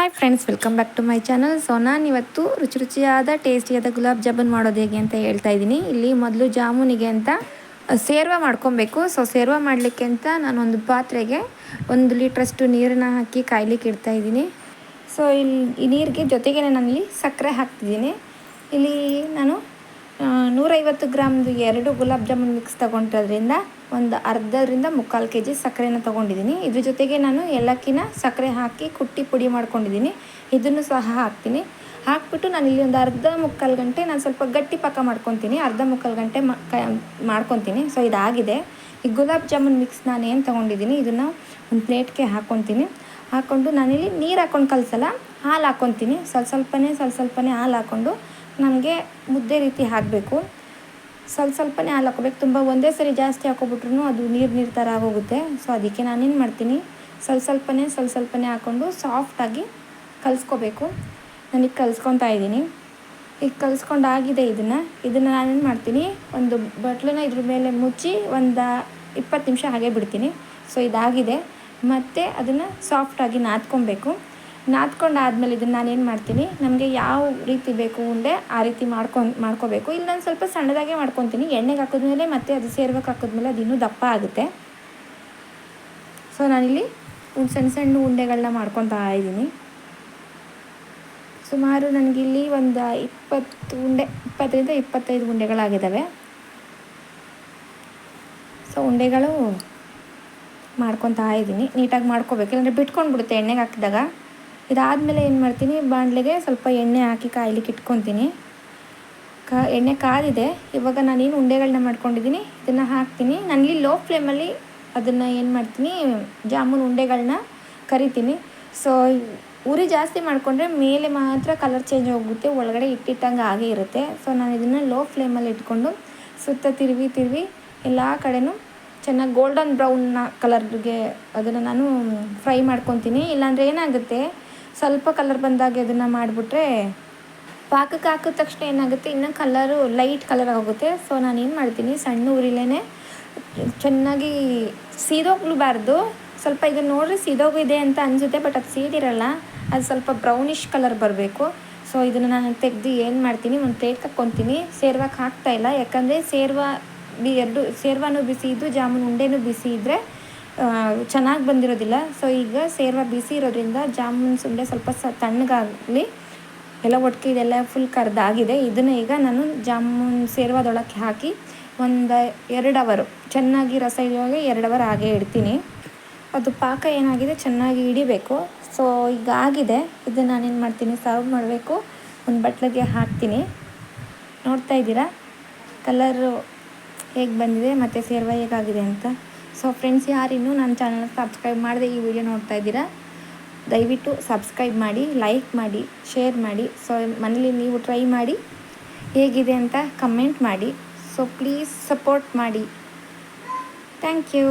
Hi friends welcome back to my channel so ನಾನು ಇವತ್ತು ರುಚಿ ರುಚಿಯಾದ ಟೇಸ್ಟಿಯಾದ ಗುಲಾಬ್ ಜಾಮೂನ್ ಮಾಡೋದು ಹೇಗೆ ಅಂತ ಹೇಳ್ತಾ ಇದ್ದೀನಿ. ಇಲ್ಲಿ ಮೊದಲು ಜಾಮೂನಿಗೆ ಅಂತ ಸೇರ್ವ ಮಾಡ್ಕೊಬೇಕು. ಸೊ ಸೇರ್ವ ಮಾಡಲಿಕ್ಕೆ ಅಂತ ನಾನು ಒಂದು ಪಾತ್ರೆಗೆ ಒಂದು ಲೀಟ್ರಷ್ಟು ನೀರನ್ನ ಹಾಕಿ ಕಾಯ್ಲಿಕ್ಕೆ ಇಡ್ತಾ ಇದ್ದೀನಿ. ಸೊ ಇಲ್ಲಿ ಈ ನೀರಿಗೆ ಜೊತೆಗೆ ಇಲ್ಲಿ ಸಕ್ಕರೆ ಹಾಕ್ತಿದ್ದೀನಿ. ಇಲ್ಲಿ ನಾನು ನೂರೈವತ್ತು ಗ್ರಾಮ್ದು ಎರಡು ಗುಲಾಬ್ ಜಾಮೂನ್ ಮಿಕ್ಸ್ ತೊಗೊಂಡಿರೋದ್ರಿಂದ ಒಂದು ಅರ್ಧರಿಂದ ಮುಕ್ಕಾಲು ಕೆ ಜಿ ಸಕ್ಕರೆನ ತೊಗೊಂಡಿದ್ದೀನಿ. ಇದ್ರ ಜೊತೆಗೆ ನಾನು ಏಲಕ್ಕಿನ ಸಕ್ಕರೆ ಹಾಕಿ ಕುಟ್ಟಿ ಪುಡಿ ಮಾಡ್ಕೊಂಡಿದ್ದೀನಿ. ಇದನ್ನು ಸಹ ಹಾಕ್ತೀನಿ. ಹಾಕ್ಬಿಟ್ಟು ನಾನು ಇಲ್ಲಿ ಒಂದು ಅರ್ಧ ಮುಕ್ಕಾಲು ಗಂಟೆ ನಾನು ಸ್ವಲ್ಪ ಗಟ್ಟಿ ಪಾಕ ಮಾಡ್ಕೊತೀನಿ. ಅರ್ಧ ಮುಕ್ಕಾಲು ಗಂಟೆ ಮಾಡ್ಕೊತೀನಿ. ಸೊ, ಇದಾಗಿದೆ. ಈ ಗುಲಾಬ್ ಜಾಮೂನ್ ಮಿಕ್ಸ್ ನಾನು ಏನು ತೊಗೊಂಡಿದ್ದೀನಿ, ಇದನ್ನು ಒಂದು ಪ್ಲೇಟ್ಗೆ ಹಾಕ್ಕೊತೀನಿ ಹಾಕ್ಕೊಂಡು ನಾನಿಲ್ಲಿ ನೀರು ಹಾಕ್ಕೊಂಡು ಕಲಸಲ್ಲ, ಹಾಲು ಹಾಕ್ಕೊತೀನಿ ಸ್ವಲ್ಪ ಸ್ವಲ್ಪನೇ ಸ್ವಲ್ಪ ಸ್ವಲ್ಪನೇ ಹಾಲು ಹಾಕ್ಕೊಂಡು ನಮಗೆ ಮುದ್ದೆ ರೀತಿ ಹಾಕಬೇಕು. ಸ್ವಲ್ಪ ಸ್ವಲ್ಪನೇ ಹಾಲು ಹಾಕೋಬೇಕು ತುಂಬ ಒಂದೇ ಸರಿ ಜಾಸ್ತಿ ಹಾಕೋಬಿಟ್ರು ಅದು ನೀರು ನೀರು ಥರ ಆಗೋಗುತ್ತೆ. ಸೊ ಅದಕ್ಕೆ ನಾನೇನು ಮಾಡ್ತೀನಿ? ಸ್ವಲ್ಪ ಸ್ವಲ್ಪನೇ ಸ್ವಲ್ಪ ಸ್ವಲ್ಪನೇ ಹಾಕ್ಕೊಂಡು ಸಾಫ್ಟಾಗಿ ಕಲಿಸ್ಕೋಬೇಕು. ನನಗೆ ಕಲಿಸ್ಕೊತಾ ಇದ್ದೀನಿ. ಈಗ ಕಲಿಸ್ಕೊಂಡಾಗಿದೆ ಇದನ್ನು. ಇದನ್ನು ನಾನೇನು ಮಾಡ್ತೀನಿ? ಒಂದು ಬಟ್ಲನ್ನ ಇದ್ರ ಮೇಲೆ ಮುಚ್ಚಿ ಒಂದು ಇಪ್ಪತ್ತು ನಿಮಿಷ ಹಾಗೆ ಬಿಡ್ತೀನಿ. ಸೊ ಇದಾಗಿದೆ. ಮತ್ತು ಅದನ್ನು ಸಾಫ್ಟಾಗಿ ನಾದ್ಕೊಬೇಕು. ನಾದ್ಕೊಂಡಾದ್ಮೇಲೆ ಇದನ್ನು ನಾನೇನು ಮಾಡ್ತೀನಿ, ನಮಗೆ ಯಾವ ರೀತಿ ಬೇಕು ಉಂಡೆ ಆ ರೀತಿ ಮಾಡ್ಕೊ, ಮಾಡ್ಕೋಬೇಕು. ಇಲ್ಲಿ ನಾನು ಸ್ವಲ್ಪ ಸಣ್ಣದಾಗೆ ಮಾಡ್ಕೊತೀನಿ. ಎಣ್ಣೆಗೆ ಹಾಕಿದ್ಮೇಲೆ ಮತ್ತೆ ಅದು ಸೇರ್ಬೇಕು ಹಾಕಿದ್ಮೇಲೆ ಅದು ಇನ್ನೂ ದಪ್ಪ ಆಗುತ್ತೆ. ಸೊ ನಾನಿಲ್ಲಿ ಸಣ್ಣ ಸಣ್ಣ ಉಂಡೆಗಳನ್ನ ಮಾಡ್ಕೊತಾ ಇದ್ದೀನಿ ಸುಮಾರು ನನಗಿಲ್ಲಿ ಒಂದು ಇಪ್ಪತ್ತು ಉಂಡೆ, ಇಪ್ಪತ್ತರಿಂದ ಇಪ್ಪತ್ತೈದು ಉಂಡೆಗಳಾಗಿದ್ದಾವೆ ಸೊ ಉಂಡೆಗಳು ಮಾಡ್ಕೊತಾ ಇದ್ದೀನಿ ನೀಟಾಗಿ ಮಾಡ್ಕೋಬೇಕು. ಇಲ್ಲಾಂದರೆ ಬಿಟ್ಕೊಂಡು ಬಿಡುತ್ತೆ ಎಣ್ಣೆಗೆ ಹಾಕಿದಾಗ. ಇದಾದಮೇಲೆ ಏನು ಮಾಡ್ತೀನಿ, ಬಾಣಲೆಗೆ ಸ್ವಲ್ಪ ಎಣ್ಣೆ ಹಾಕಿ ಕಾಯ್ಲಿಕ್ಕೆ ಇಟ್ಕೊತೀನಿ. ಕಾ, ಎಣ್ಣೆ ಕಾದಿದೆ, ಇವಾಗ ನಾನೇನು ಉಂಡೆಗಳನ್ನ ಮಾಡ್ಕೊಂಡಿದ್ದೀನಿ, ಇದನ್ನು ಹಾಕ್ತೀನಿ. ನನಗೆ ಲೋ ಫ್ಲೇಮಲ್ಲಿ ಅದನ್ನು ಏನು ಮಾಡ್ತೀನಿ, ಜಾಮೂನ್ ಉಂಡೆಗಳನ್ನ ಕರಿತೀನಿ. ಸೊ ಉರಿ ಜಾಸ್ತಿ ಮಾಡಿಕೊಂಡ್ರೆ ಮೇಲೆ ಮಾತ್ರ ಕಲರ್ ಚೇಂಜ್ ಹೋಗುತ್ತೆ ಒಳಗಡೆ ಇಟ್ಟಿಟ್ಟಂಗೆ ಆಗೇ ಇರುತ್ತೆ. ಸೊ ನಾನು ಇದನ್ನು ಲೋ ಫ್ಲೇಮಲ್ಲಿ ಇಟ್ಕೊಂಡು ಸುತ್ತ ತಿರುವಿ ತಿರುವಿ ಎಲ್ಲ ಕಡೆನೂ ಚೆನ್ನಾಗಿ ಗೋಲ್ಡನ್ ಬ್ರೌನ್ ಕಲರ್ಗೆ ಅದನ್ನು ನಾನು ಫ್ರೈ ಮಾಡ್ಕೊತೀನಿ. ಇಲ್ಲಾಂದರೆ ಏನಾಗುತ್ತೆ ಸ್ವಲ್ಪ ಕಲರ್ ಬಂದಾಗ ಅದನ್ನು ಮಾಡಿಬಿಟ್ರೆ ಪಾಕಕ್ಕೆ ಹಾಕಿದ ತಕ್ಷಣ ಏನಾಗುತ್ತೆ? ಇನ್ನು ಕಲರು ಲೈಟ್ ಕಲರ್ ಆಗುತ್ತೆ ಸೊ ನಾನು ಏನು ಮಾಡ್ತೀನಿ? ಸಣ್ಣ ಉರಿಲೇ ಚೆನ್ನಾಗಿ ಸೀದೋಗ್ಲೂಬಾರ್ದು. ಸ್ವಲ್ಪ ಇದನ್ನು ನೋಡ್ರಿ ಸೀದೋಗಿದೆ ಅಂತ ಅನಿಸುತ್ತೆ ಬಟ್ ಅದು ಸೀದಿರಲ್ಲ. ಅದು ಸ್ವಲ್ಪ ಬ್ರೌನಿಷ್ ಕಲರ್ ಬರಬೇಕು. ಸೊ ಇದನ್ನು ನಾನು ತೆಗೆದು ಏನು ಮಾಡ್ತೀನಿ? ಒಂದು ಪ್ಲೇಟ್ ಹಾಕ್ಕೊತೀನಿ. ಸೇರ್ವಾಕ್ ಹಾಕ್ತಾಯಿಲ್ಲ ಯಾಕಂದರೆ ಸೇರ್ವ ಬಿ ಎರಡು ಸೇರ್ವಾನು ಬಿಸಿ ಇದ್ದು, ಜಾಮೂನು ಉಂಡೆನೂ ಬಿಸಿ ಇದ್ದರೆ ಚೆನ್ನಾಗಿ ಬಂದಿರೋದಿಲ್ಲ. ಸೊ ಈಗ ಸೇರ್ವ ಬಿಸಿ ಇರೋದ್ರಿಂದ ಜಾಮೂನ್ ಸುಂಡೆ ಸ್ವಲ್ಪ ಸ ತಣ್ಣಗಾಗಲಿ. ಎಲ್ಲ ಒಟ್ಟಿಗೆ ಇದೆಲ್ಲ ಫುಲ್ ಕರ್ದಾಗಿದೆ. ಇದನ್ನು ಈಗ ನಾನು ಜಾಮೂನ್ ಸೇರ್ವದೊಳಕ್ಕೆ ಹಾಕಿ ಒಂದು ಎರಡು ಅವರು. ಚೆನ್ನಾಗಿ ರಸ ಇಡುವಾಗ ಎರಡು ಅವರ್ ಹಾಗೆ ಇಡ್ತೀನಿ. ಅದು ಪಾಕ ಏನಾಗಿದೆ? ಚೆನ್ನಾಗಿ ಹಿಡಿಬೇಕು. ಸೊ ಈಗ ಆಗಿದೆ. ಇದನ್ನು ನಾನೇನು ಮಾಡ್ತೀನಿ? ಸರ್ವ್ ಮಾಡಬೇಕು. ಒಂದು ಬಟ್ಲಿಗೆ ಹಾಕ್ತೀನಿ. ನೋಡ್ತಾ ಇದ್ದೀರಾ? ಕಲರು ಹೇಗೆ ಬಂದಿದೆ? ಮತ್ತು ಸೇರ್ವ ಹೇಗಾಗಿದೆ ಅಂತ? ಸೊ ಫ್ರೆಂಡ್ಸ್ ಯಾರು ಇನ್ನೂ ನನ್ನ ಚಾನಲ್ ಸಬ್ಸ್ಕ್ರೈಬ್ ಮಾಡದೆ ಈ ವಿಡಿಯೋ ನೋಡ್ತಾ ಇದ್ದೀರಾ, ದಯವಿಟ್ಟು ಸಬ್ಸ್ಕ್ರೈಬ್ ಮಾಡಿ ಲೈಕ್ ಮಾಡಿ ಶೇರ್ ಮಾಡಿ. ಸೊ ಮನೇಲಿ ನೀವು ಟ್ರೈ ಮಾಡಿ, ಹೇಗಿದೆ ಅಂತ ಕಮೆಂಟ್ ಮಾಡಿ. ಸೊ ಪ್ಲೀಸ್ ಸಪೋರ್ಟ್ ಮಾಡಿ. Thank you